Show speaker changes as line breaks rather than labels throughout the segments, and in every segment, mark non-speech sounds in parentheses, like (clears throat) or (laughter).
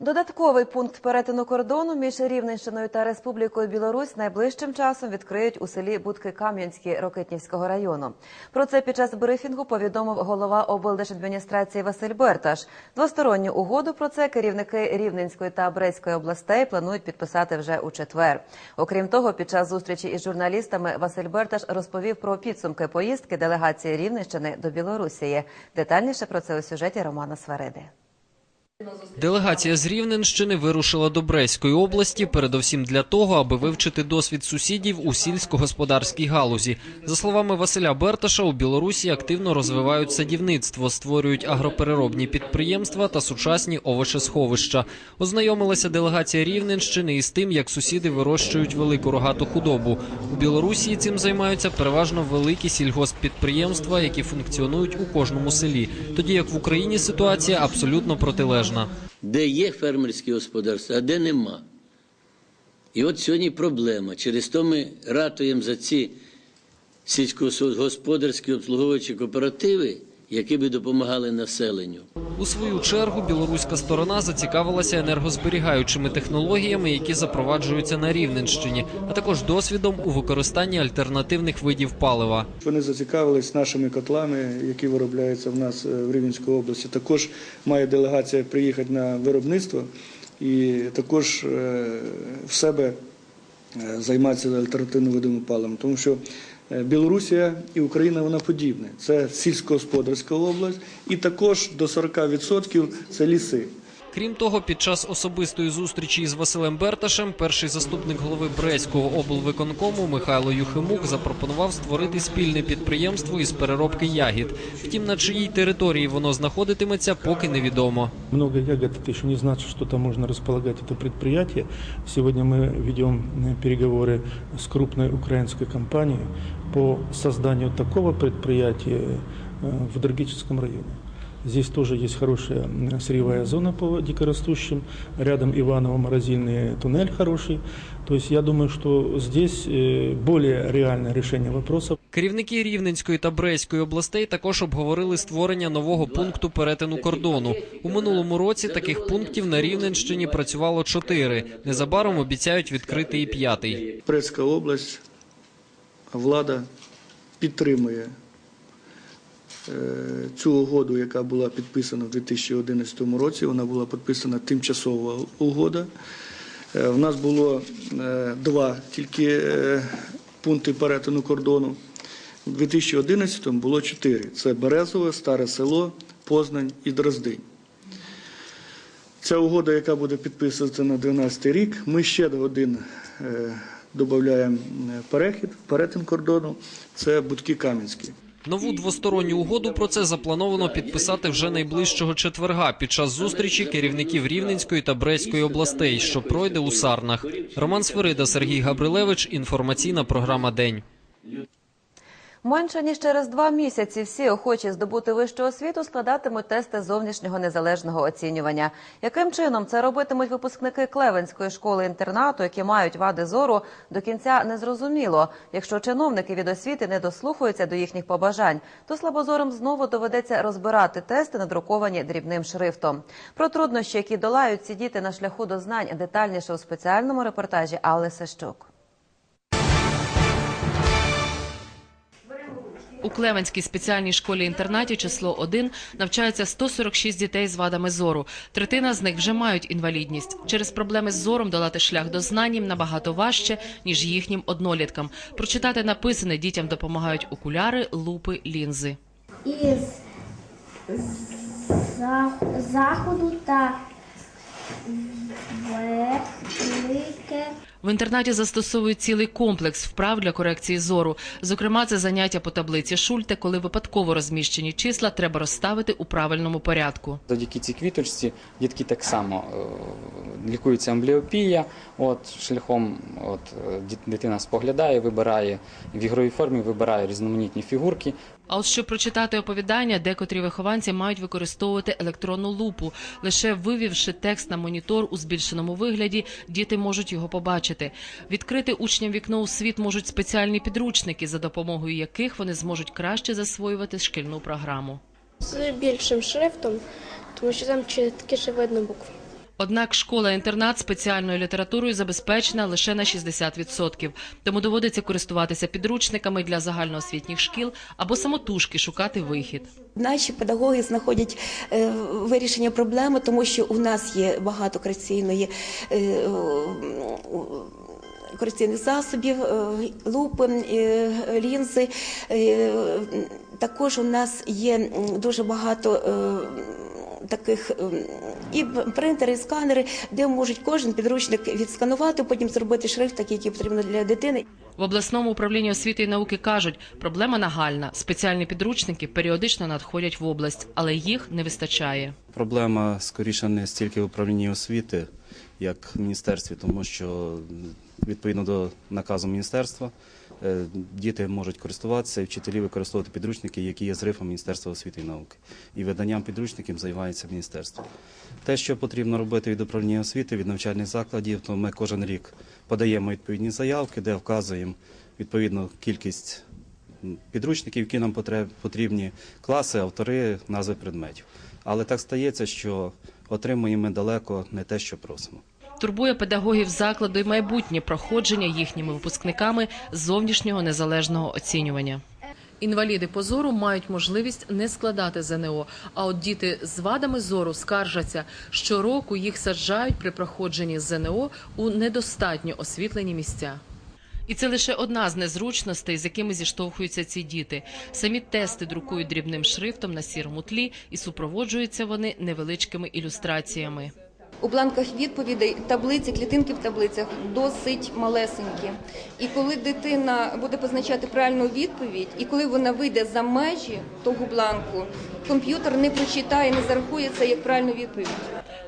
Додатковий пункт перетину кордону між Рівненщиною та Республікою Білорусь найближчим часом відкриють у селі Будки Кам'янські Рокитнівського району. Про це під час брифінгу повідомив голова облдержадміністрації Василь Берташ. Двосторонню угоду про це керівники Рівненської та Брестської областей планують підписати вже у четвер. Окрім того, під час зустрічі із журналістами Василь Берташ розповів про підсумки поїздки делегації Рівненщини до Білорусії. Детальніше про це у сюжеті Романа Свариди.
Делегація з Рівненщини вирушила до Брестської області, передовсім для того, аби вивчити досвід сусідів у сільськогосподарській галузі. За словами Василя Берташа, у Білорусі активно розвивають садівництво, створюють агропереробні підприємства та сучасні овочесховища. Ознайомилася делегація Рівненщини із тим, як сусіди вирощують велику рогату худобу. У Білорусі цим займаються переважно великі сільгосппідприємства, які функціонують у кожному селі. Тоді як в Україні ситуація абсолютно протилежна.
Де є фермерські господарства, а де нема. І от сьогодні проблема. Через то ми ратуємо за ці сільськогосподарські обслуговуючі кооперативи, які би допомагали населенню.
У свою чергу білоруська сторона зацікавилася енергозберігаючими технологіями, які запроваджуються на Рівненщині, а також досвідом у використанні альтернативних видів палива.
Вони зацікавились нашими котлами, які виробляються в нас е, в Рівненській області. Також має делегація приїхати на виробництво і також е, в себе е, займатися альтернативними видами палива. Тому що Білорусія і Україна вона подібне. Це сільськогосподарська область, і також до 40% це ліси.
Крім того, під час особистої зустрічі із Василем Берташем перший заступник голови Брестського облвиконкому Михайло Юхимук запропонував створити спільне підприємство із переробки ягід. Втім, на чиїй території воно знаходитиметься, поки невідомо.
Много ягод это еще не значит, что там можно располагать это предприятие. Сегодня мы ведем э, переговоры с крупной украинской компанией по созданию такого предприятия э, в Драгическом районе. Здесь тоже есть хорошая м, сырьевая зона по дикорастущим. Рядом Иваново-морозильный туннель хороший. То есть я думаю, что здесь э, более реальное решение вопроса.
Керівники Рівненської та Брестської областей також обговорили створення нового пункту перетину кордону. У минулому році таких пунктів на Рівненщині працювало чотири. Незабаром обіцяють відкрити і п'ятий.
Прецька область, влада підтримує е, цю угоду, яка була підписана в 2011 році. Вона була підписана тимчасова угода. Е, В нас було е, два тільки е, пункти перетину кордону. У 2011 було чотири: це Березове, Старе Село, Познань і Дроздинь. Ця угода, яка буде підписуватися на 12 рік, ми ще один е, додаємо перехід, перетин кордону, це Будки Кам'янські.
Нову двосторонню угоду про це заплановано підписати вже найближчого четверга під час зустрічі керівників Рівненської та Брестської областей, що пройде у Сарнах. Роман Сверида, Сергій Габрилевич. Інформаційна програма День.
Менше ніж через два місяці всі охочі здобути вищу освіту складатимуть тести зовнішнього незалежного оцінювання. Яким чином це робитимуть випускники Клевенської школи інтернату, які мають вади зору, до кінця не зрозуміло. Якщо чиновники від освіти не дослухаються до їхніх побажань, то слабозорим знову доведеться розбирати тести, надруковані дрібним шрифтом. Про труднощі, які долають ці діти на шляху до знань, детальніше у спеціальному репортажі Алли Сещук.
У Клевенській спеціальній школі-інтернаті число 1 навчаються 146 дітей з вадами зору. Третина з них вже мають інвалідність. Через проблеми з зором долати шлях до знань набагато важче, ніж їхнім одноліткам. Прочитати написане дітям допомагають окуляри, лупи, лінзи.
із заходу та велике
В інтернаті застосовують цілий комплекс вправ для корекції зору. Зокрема, це заняття по таблиці Шульте, коли випадково розміщені числа треба розставити у правильному порядку.
Завдяки цій квіточці дітки так само е, лікується амбліопія. От шляхом от дитина споглядає, вибирає в ігровій формі, вибирає різноманітні фігурки.
А от щоб прочитати оповідання, декотрі вихованці мають використовувати електронну лупу. Лише вивівши текст на монітор у збільшеному вигляді, діти можуть його побачити. Побачити. Відкрити учням вікно у світ можуть спеціальні підручники, за допомогою яких вони зможуть краще засвоювати шкільну програму.
з більшим шрифтом, тому що там чіткіше видно букви.
Однак школа-інтернат спеціальною літературою забезпечена лише на 60%, тому доводиться користуватися підручниками для загальноосвітніх шкіл або самотужки шукати вихід.
Наші педагоги знаходять е, вирішення проблеми, тому що у нас є багато корекційної. е, Корекційних засобів, е, лупи, лінзи. Також у нас є дуже багато таких і принтери, і сканери, де можуть кожен підручник відсканувати, потім зробити шрифт, такий, який потрібно для дитини.
В обласному управлінні освіти і науки кажуть, проблема нагальна. Спеціальні підручники періодично надходять в область, але їх не вистачає.
Проблема скоріше не стільки в управлінні освіти, як в міністерстві, тому що відповідно до наказу міністерства діти можуть користуватися вчителі використовувати підручники, які є з грифом Міністерства освіти і науки. І виданням підручників займається міністерство. Те, що потрібно робити від управління освіти, від навчальних закладів, то ми кожен рік подаємо відповідні заявки, де вказуємо відповідну кількість підручників, які нам потрібні, класи, автори, назви предметів. Але так стається, що отримуємо далеко не те, що просимо.
Турбує педагогів закладу і майбутнє проходження їхніми випускниками зовнішнього незалежного оцінювання. Інваліди по зору мають можливість не складати ЗНО, а от діти з вадами зору скаржаться, щороку їх саджають при проходженні ЗНО у недостатньо освітлені місця. І це лише одна з незручностей, з якими зіштовхуються ці діти. Самі тести друкують дрібним шрифтом на сірому тлі і супроводжуються вони невеличкими ілюстраціями.
У бланках відповідей таблиці, клітинки в таблицях досить малесенькі. І коли дитина буде позначати правильну відповідь, і коли вона вийде за межі того бланку, комп'ютер не прочитає, не зарахує це як правильну відповідь.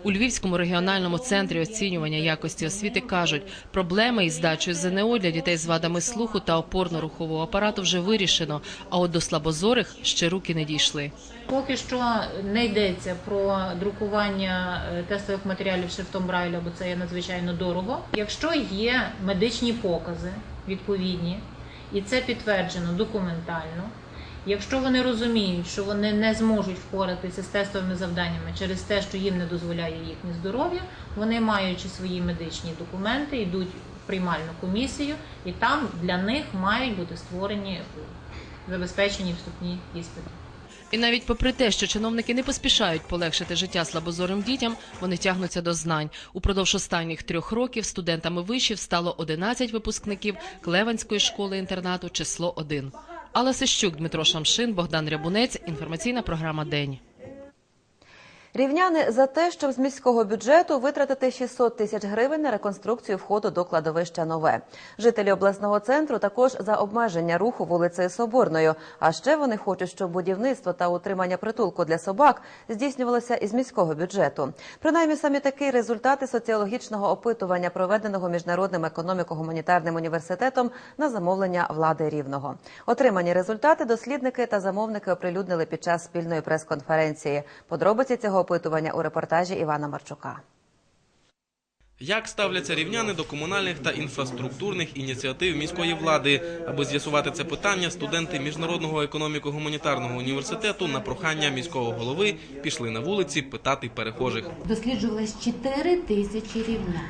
У Львівському регіональному центрі оцінювання якості освіти кажуть, проблеми із здачею ЗНО для дітей з вадами слуху та опорно-рухового апарату вже вирішено, а от до слабозорих ще руки не дійшли.
Поки що не йдеться про друкування е, тестових матеріалів шрифтом Брайля, бо це є надзвичайно дорого. Якщо є медичні покази відповідні, і це підтверджено документально. Якщо вони розуміють, що вони не зможуть впоратися з тестовими завданнями через те, що їм не дозволяє їхнє здоров'я, вони, маючи свої медичні документи, йдуть в приймальну комісію, і там для них мають бути створені забезпечені вступні іспити.
І навіть попри те, що чиновники не поспішають полегшити життя слабозорим дітям, вони тягнуться до знань. Упродовж останніх трьох років студентами вишів стало 11 випускників Клеванської школи-інтернату число 1. Алла Сищук, Дмитро Шамшин, Богдан Рябунець. Інформаційна програма День.
Рівняни за те, щоб з міського бюджету витратити 600 тисяч гривень на реконструкцію входу до кладовища Нове. Жителі обласного центру також за обмеження руху вулицею Соборною. А ще вони хочуть, щоб будівництво та утримання притулку для собак здійснювалося із міського бюджету. Принаймні самі такі результати соціологічного опитування, проведеного міжнародним економіко-гуманітарним університетом на замовлення влади рівного. Отримані результати дослідники та замовники оприлюднили під час спільної прес-конференції. Подробиці цього опитування у репортажі Івана Марчука.
Як ставляться рівняни до комунальних та інфраструктурних ініціатив міської влади? Аби з'ясувати це питання, студенти міжнародного економіко-гуманітарного університету на прохання міського голови пішли на вулиці питати перехожих.
Досліджувалось 4 тисячі рівнян.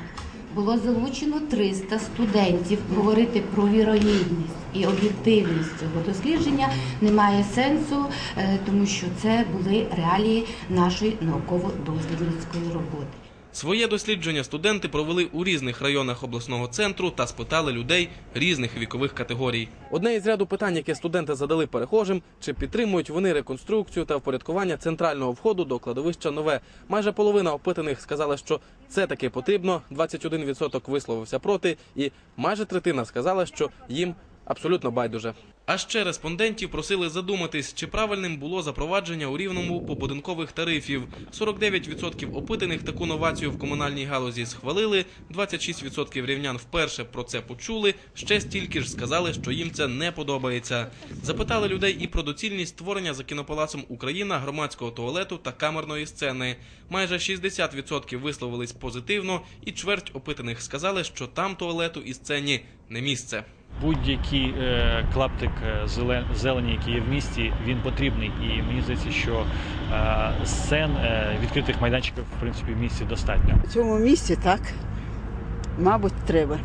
Було залучено 300 студентів. Говорити про вірогідність і об'єктивність цього дослідження немає сенсу, е, тому що це були реалії нашої науково-дослідницької роботи.
Своє дослідження студенти провели у різних районах обласного центру та спитали людей різних вікових категорій. Одне із ряду питань, яке студенти задали перехожим, чи підтримують вони реконструкцію та впорядкування центрального входу до кладовища нове. Майже половина опитаних сказала, що це таки потрібно. 21% висловився проти, і майже третина сказала, що їм абсолютно байдуже. А ще респондентів просили задуматись, чи правильним було запровадження у рівному побудинкових тарифів. 49% опитаних таку новацію в комунальній галузі схвалили, 26% рівнян вперше про це почули. Ще стільки ж сказали, що їм це не подобається. Запитали людей і про доцільність створення за кінопалацом Україна громадського туалету та камерної сцени. Майже 60% висловились позитивно, і чверть опитаних сказали, що там туалету і сцені не місце.
Будь-який е, клаптик е, зелен- зелені, який є в місті, він потрібний. І мені здається, що е, сцен відкритих майданчиків в принципі в місті достатньо.
В цьому місці так, мабуть, треба.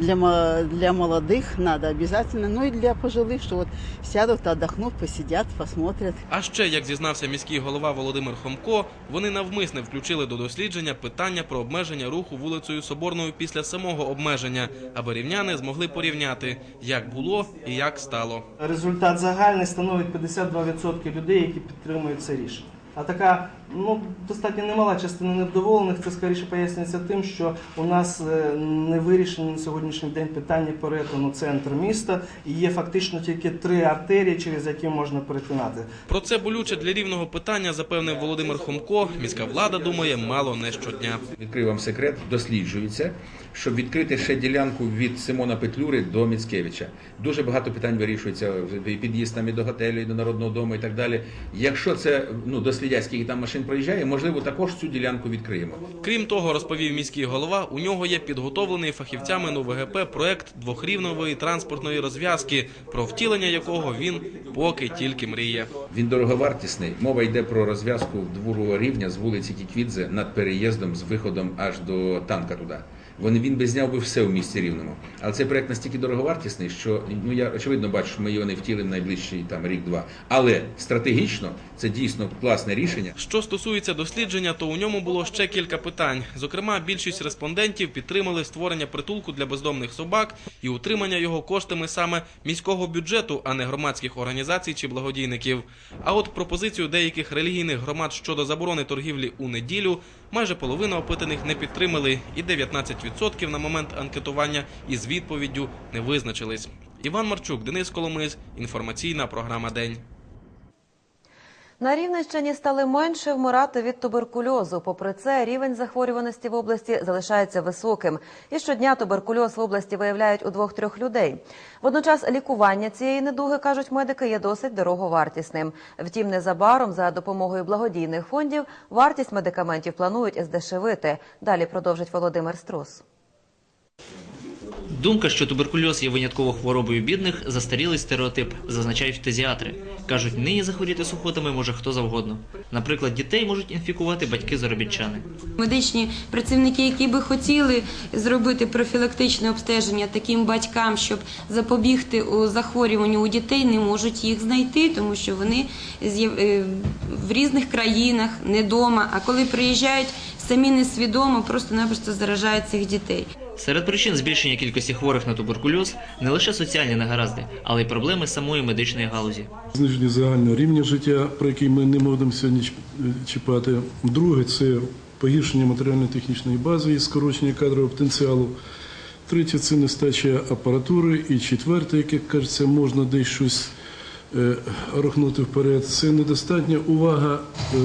Для, для молодих надо обязательно, ну и для пожилых, что вот сядут, отдохнут, посидят, посмотрят.
А ще, як зізнався міський голова Володимир Хомко, вони навмисне включили до дослідження питання про обмеження руху вулицею Соборною після самого обмеження, аби рівняни змогли порівняти, як було і як стало.
Результат загальний становить 52% людей, які підтримують це рішення. А така ну достатньо немала частина невдоволених. Це скоріше пояснюється тим, що у нас е, не вирішені на сьогоднішній день питання перетину центр міста, і є фактично тільки три артерії, через які можна перетинати.
Про це болюче для рівного питання запевнив Володимир Хомко. Міська влада думає мало не щодня.
Відкрию вам секрет, досліджується, щоб відкрити ще ділянку від Симона Петлюри до Міцкевича. Дуже багато питань вирішується і під'їзд там і до готелю, і до народного дому, і так далі. Якщо це ну дослідять, скільки там машин проїжджає, можливо, також цю ділянку відкриємо.
Крім того, розповів міський голова, у нього є підготовлений фахівцями НУВГП проект двохрівнової транспортної розв'язки, про втілення якого він поки тільки мріє.
Він дороговартісний. Мова йде про розв'язку другого рівня з вулиці Кіквідзе над переїздом з виходом аж до танка туди. Вони він би зняв би все в місті рівному. Але цей проект настільки дороговартісний, що ну я очевидно бачу, що ми його не втілимо найближчий там рік-два. Але стратегічно це дійсно класне рішення.
Що стосується дослідження, то у ньому було ще кілька питань. Зокрема, більшість респондентів підтримали створення притулку для бездомних собак і утримання його коштами саме міського бюджету, а не громадських організацій чи благодійників. А от пропозицію деяких релігійних громад щодо заборони торгівлі у неділю майже половина опитаних не підтримали, і 19% на момент анкетування із відповіддю не визначились. Іван Марчук, Денис Коломис, інформаційна програма День.
На Рівненщині стали менше вмирати від туберкульозу. Попри це, рівень захворюваності в області залишається високим. І щодня туберкульоз в області виявляють у двох-трьох людей. Водночас лікування цієї недуги, кажуть медики, є досить дороговартісним. Втім, незабаром за допомогою благодійних фондів вартість медикаментів планують здешевити. Далі продовжить Володимир Струс.
Думка, що туберкульоз є винятково хворобою бідних, застарілий стереотип, зазначають фтизіатри. Кажуть, нині захворіти сухотами може хто завгодно. Наприклад, дітей можуть інфікувати батьки-заробітчани.
Медичні працівники, які би хотіли зробити профілактичне обстеження таким батькам, щоб запобігти у захворюванню у дітей, не можуть їх знайти, тому що вони е, в різних країнах, не вдома. А коли приїжджають, самі несвідомо просто-напросто заражають цих дітей.
Серед причин збільшення кількості хворих на туберкульоз не лише соціальні негаразди, але й проблеми самої медичної галузі.
Зниження загального рівня життя, про який ми не можемо сьогодні чіпати. Друге це погіршення матеріально-технічної бази і скорочення кадрового потенціалу. Третє це нестача апаратури. І четверте, яке кажеться, можна десь щось е, рухнути вперед. Це недостатня увага е,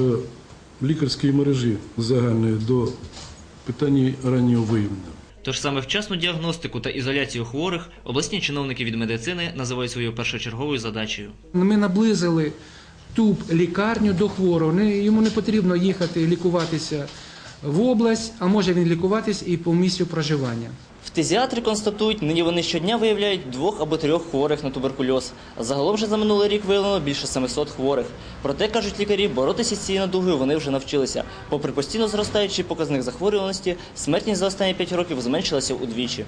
лікарської мережі загальної до питання раннього виявлення.
Тож саме вчасну діагностику та ізоляцію хворих обласні чиновники від медицини називають своєю першочерговою задачею.
Ми наблизили ту лікарню до хворого. Йому не потрібно їхати лікуватися в область, а може він лікуватись і по місцю проживання.
Фтизіатри констатують, нині вони щодня виявляють двох або трьох хворих на туберкульоз. Загалом же за минулий рік виявлено більше 700 хворих. Проте, кажуть лікарі, боротися з цією надугою вони вже навчилися. Попри постійно зростаючий показник захворюваності, смертність за останні 5 років зменшилася удвічі.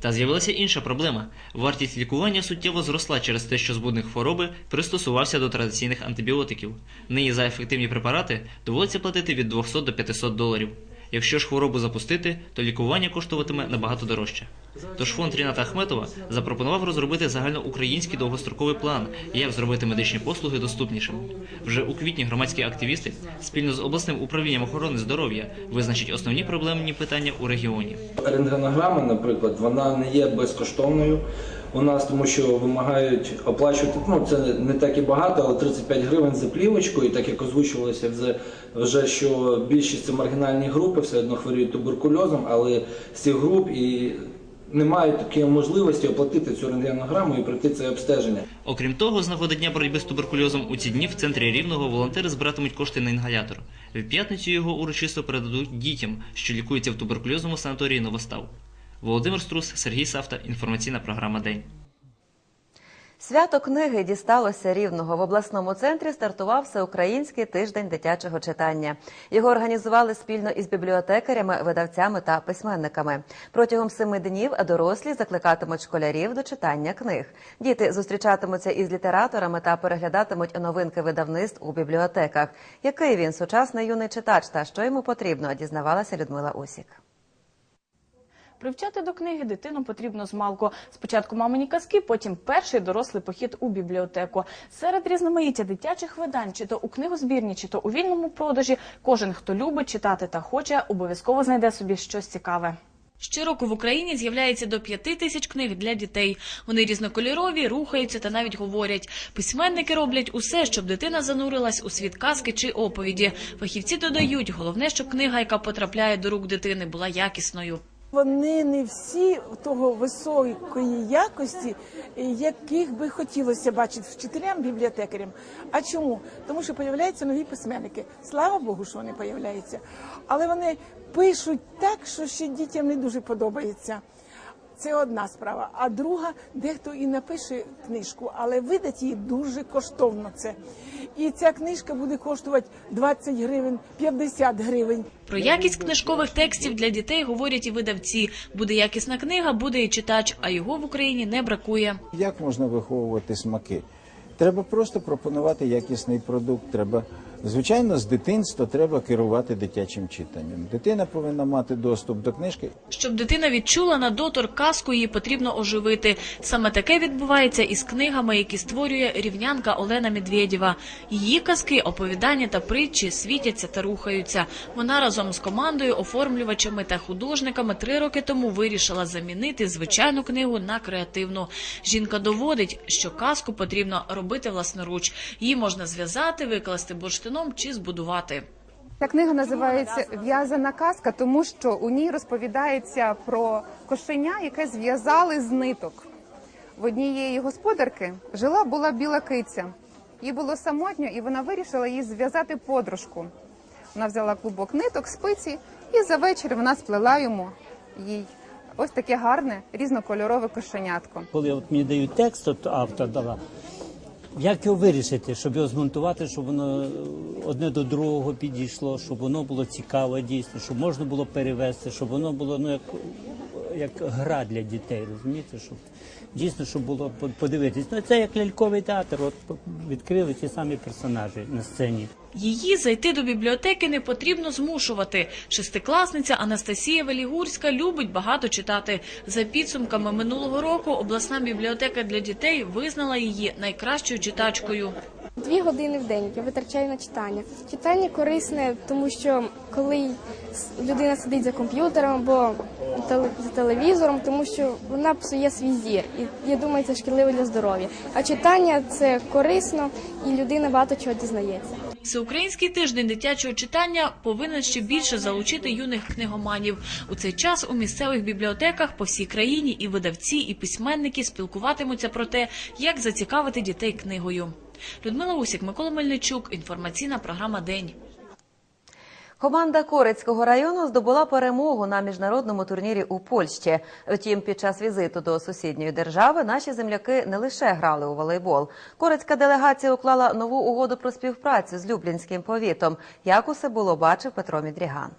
Та з'явилася інша проблема. Вартість лікування суттєво зросла через те, що збудник хвороби пристосувався до традиційних антибіотиків. Нині за ефективні препарати доводиться платити від 200 до 500 доларів. Якщо ж хворобу запустити, то лікування коштуватиме набагато дорожче. Тож фонд Ріната Ахметова запропонував розробити загальноукраїнський довгостроковий план, як зробити медичні послуги доступнішими. Вже у квітні громадські активісти спільно з обласним управлінням охорони здоров'я визначать основні проблемні питання у регіоні.
Рентгенограма, наприклад, вона не є безкоштовною.
У нас, тому що вимагають оплачувати. Ну це не так і багато, але 35 гривень за плівочку, і так як озвучувалося вже, вже що більшість це маргінальні групи, все одно хворіють туберкульозом, але з цих груп і не мають такої можливості оплатити цю рентгенограму і пройти це обстеження.
Окрім того, з нагоди дня боротьби з туберкульозом у ці дні в центрі Рівного волонтери збиратимуть кошти на інгалятор. В п'ятницю його урочисто передадуть дітям, що лікуються в туберкульозному санаторії Новостав. Володимир Струс, Сергій Савта, інформаційна програма День.
Свято книги дісталося рівного. В обласному центрі стартував всеукраїнський тиждень дитячого читання. Його організували спільно із бібліотекарями, видавцями та письменниками. Протягом семи днів дорослі закликатимуть школярів до читання книг. Діти зустрічатимуться із літераторами та переглядатимуть новинки видавництв у бібліотеках. Який він сучасний юний читач та що йому потрібно, дізнавалася Людмила Усік.
Привчати до книги дитину потрібно з малку. Спочатку мамині казки, потім перший дорослий похід у бібліотеку. Серед різноманіття дитячих видань, чи то у книгозбірні, чи то у вільному продажі, кожен, хто любить читати та хоче, обов'язково знайде собі щось цікаве.
Щороку в Україні з'являється до п'яти тисяч книг для дітей. Вони різнокольорові, рухаються та навіть говорять. Письменники роблять усе, щоб дитина занурилась у світ казки чи оповіді. Фахівці додають, головне, щоб книга, яка потрапляє до рук дитини, була якісною.
Вони не всі того високої якості, яких би хотілося бачити вчителям, бібліотекарям. А чому? Тому що появляються нові письменники. Слава Богу, що вони появляються. Але вони пишуть так, що ще дітям не дуже подобається. Це одна справа. А друга, дехто і напише книжку, але видать її дуже коштовно це. І ця книжка буде коштувати 20 гривень, 50 гривень.
Про якість книжкових текстів для дітей говорять і видавці. Буде якісна книга, буде і читач, а його в Україні не бракує.
Як можна виховувати смаки? Треба просто пропонувати якісний продукт. Треба, звичайно, з дитинства треба керувати дитячим читанням. Дитина повинна мати доступ до книжки.
Щоб дитина відчула на дотор казку, її потрібно оживити. Саме таке відбувається із книгами, які створює рівнянка Олена Медведєва. Її казки, оповідання та притчі світяться та рухаються. Вона разом з командою, оформлювачами та художниками три роки тому вирішила замінити звичайну книгу на креативну. Жінка доводить, що казку потрібно робити власноруч. Її можна зв'язати, викласти бурштином чи збудувати.
Ця книга називається В'язана казка, тому що у ній розповідається про кошеня, яке зв'язали з ниток. В однієї господарки жила була біла киця. Їй було самотньо, і вона вирішила їй зв'язати подружку. Вона взяла клубок ниток, спиці, і за вечір вона сплела йому їй ось таке гарне різнокольорове кошенятко.
Коли от мені дають текст, от автор дала, як його вирішити, щоб його змонтувати, щоб воно одне до другого підійшло, щоб воно було цікаво дійсно, щоб можна було перевести, щоб воно було ну як, як гра для дітей, розумієте, щоб дійсно щоб було по- подивитись. Ну це як ляльковий театр, от відкрили ті самі персонажі на сцені.
Її зайти до бібліотеки не потрібно змушувати. Шестикласниця Анастасія Велігурська любить багато читати. За підсумками минулого року обласна бібліотека для дітей визнала її найкращою читачкою.
Дві години в день я витрачаю на читання. Читання корисне, тому що коли людина сидить за комп'ютером або за телевізором, тому що вона псує свій зір. І я думаю, це шкідливо для здоров'я. А читання це корисно і людина багато чого дізнається.
Всеукраїнський тиждень дитячого читання повинен ще більше залучити юних книгоманів. У цей час у місцевих бібліотеках по всій країні і видавці, і письменники спілкуватимуться про те, як зацікавити дітей книгою. Людмила Усік, Микола Мельничук. Інформаційна програма День.
Команда Корецького району здобула перемогу на міжнародному турнірі у Польщі. Втім, під час візиту до сусідньої держави наші земляки не лише грали у волейбол. Корецька делегація уклала нову угоду про співпрацю з Люблінським повітом. Як усе було бачив Петро Мідріган.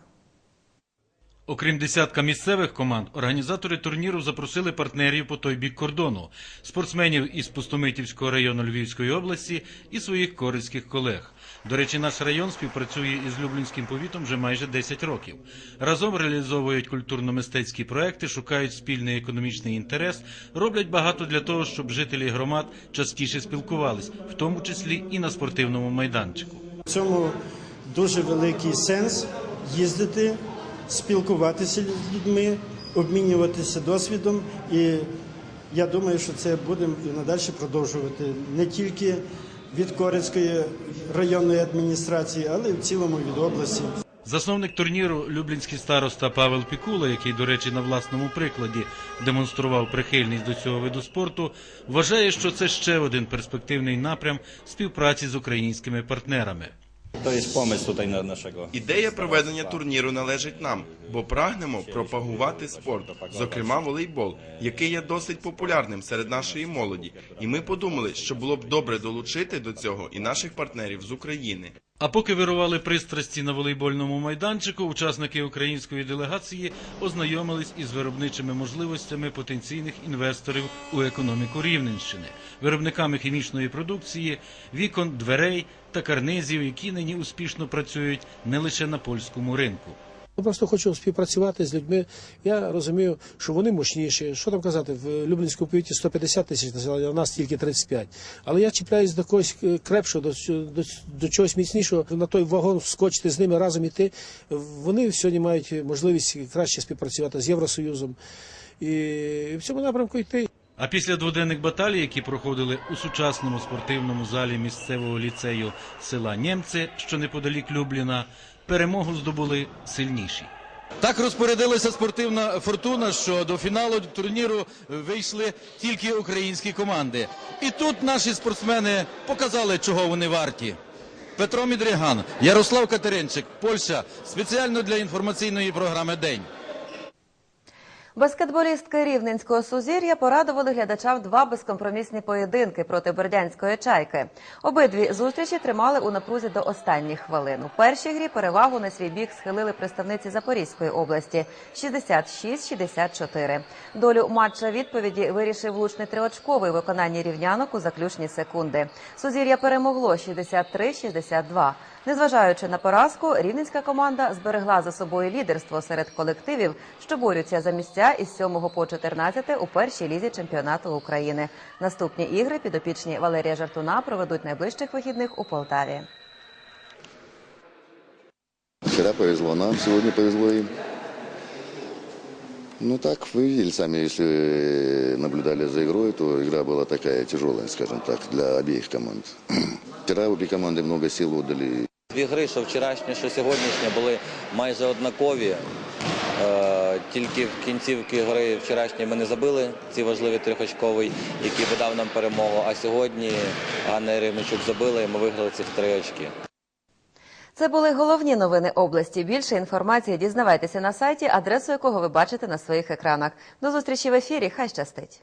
Окрім десятка місцевих команд, організатори турніру запросили партнерів по той бік кордону, спортсменів із Пустомитівського району Львівської області і своїх корицьких колег. До речі, наш район співпрацює із Люблінським повітом вже майже 10 років. Разом реалізовують культурно-мистецькі проекти, шукають спільний економічний інтерес, роблять багато для того, щоб жителі громад частіше спілкувались, в тому числі і на спортивному майданчику.
В цьому дуже великий сенс їздити, спілкуватися з людьми, обмінюватися досвідом і Я думаю, що це будемо і надалі продовжувати не тільки від Корецької районної адміністрації, але й в цілому від області.
Засновник турніру Люблінський староста Павел Пікула, який, до речі, на власному прикладі демонстрував прихильність до цього виду спорту, вважає, що це ще один перспективний напрям співпраці з українськими партнерами.
To jest pomysł tutaj na naszego.
Ідея проведення турніру належить нам, бо прагнемо пропагувати спорт, зокрема волейбол, який є досить популярним серед нашої молоді. І ми подумали, що було б добре долучити до цього і наших партнерів з України.
А поки вирували пристрасті на волейбольному майданчику, учасники української делегації ознайомились із виробничими можливостями потенційних інвесторів у економіку Рівненщини, виробниками хімічної продукції, вікон, дверей та карнизів, які нині успішно працюють не лише на польському ринку.
Я просто хочу співпрацювати з людьми. Я розумію, що вони мощніші. Що там казати, в Люблінському повіті 150 тисяч населення, а в нас тільки 35. Але я чіпляюсь до когось е, крепшого, до, до, до чогось міцнішого, на той вагон вскочити з ними разом іти. Вони сьогодні мають можливість краще співпрацювати з Євросоюзом і в цьому напрямку йти.
А після дводенних баталій, які проходили у сучасному спортивному залі місцевого ліцею села Нємце, що неподалік Любліна, перемогу здобули сильніші.
Так розпорядилася спортивна фортуна, що до фіналу турніру вийшли тільки українські команди. І тут наші спортсмени показали, чого вони варті. Петро Мідриган, Ярослав Катеринчик, Польща спеціально для інформаційної програми День.
Баскетболістки Рівненського сузір'я порадували глядачам два безкомпромісні поєдинки проти бердянської чайки. Обидві зустрічі тримали у напрузі до останніх хвилин. У першій грі перевагу на свій бік схилили представниці Запорізької області 66-64. Долю матча відповіді вирішив влучний триочковий у виконанні рівнянок у заключні секунди. Сузір'я перемогло 63-62. Незважаючи на поразку, рівненська команда зберегла за собою лідерство серед колективів, що борються за місця із 7 по 14 у першій лізі чемпіонату України. Наступні ігри підопічні Валерія Жартуна проведуть найближчих вихідних у Полтаві.
Вчера повезло нам, сегодня повезло им. Ну так, вы видели сами, если наблюдали за игрой, то игра была такая тяжелая, скажем так, для обеих команд. (clears throat) Вчера обе команды много сил отдали.
Дві гри, що вчорашня, що сьогоднішня, були майже однакові. Е, Тільки в кінцівки гри вчорашньої ми не забили ці важливі трьохочковий, який би нам перемогу. А сьогодні Ганна Єремчук забила і ми виграли цих три очки.
Це були головні новини області. Більше інформації дізнавайтеся на сайті, адресу якого ви бачите на своїх екранах. До зустрічі в ефірі. Хай щастить.